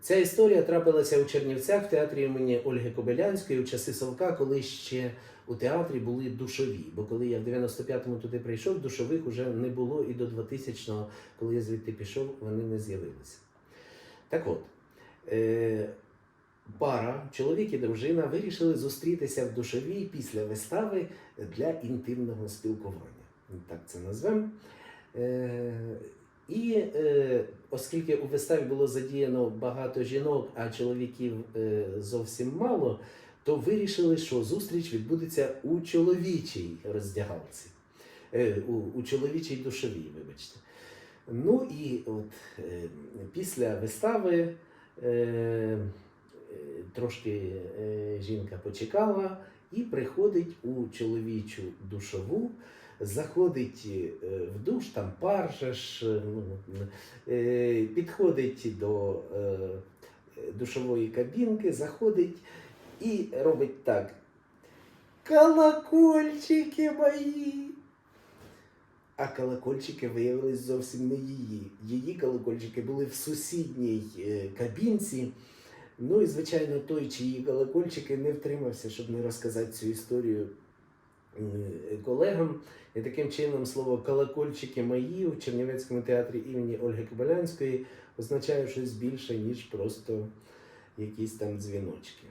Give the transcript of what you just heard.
Ця історія трапилася у Чернівцях в театрі імені Ольги Кобилянської у часи Совка, коли ще у театрі були душові. Бо коли я в 95-му туди прийшов, душових уже не було і до 2000-го, коли я звідти пішов, вони не з'явилися. Так от, е, пара, чоловік і дружина, вирішили зустрітися в душовій після вистави для інтимного спілкування. Так це назвемо. Е, і е, оскільки у виставі було задіяно багато жінок, а чоловіків е, зовсім мало, то вирішили, що зустріч відбудеться у чоловічій роздягалці, е, у, у чоловічій душовій, вибачте. Ну і от е, після вистави трошки жінка почекала і приходить у чоловічу душову заходить е, в душ, там пар же ж, е, ну, е, підходить до душової кабінки, заходить і робить так. Колокольчики мої. А колокольчики виявились зовсім не її. Її колокольчики були в сусідній кабінці. Ну і, звичайно, той, чиї колокольчики не втримався, щоб не розказати цю історію колегам. І таким чином слово колокольчики мої у Чернівецькому театрі імені Ольги Кобилянської означає щось більше, ніж просто якісь там дзвіночки.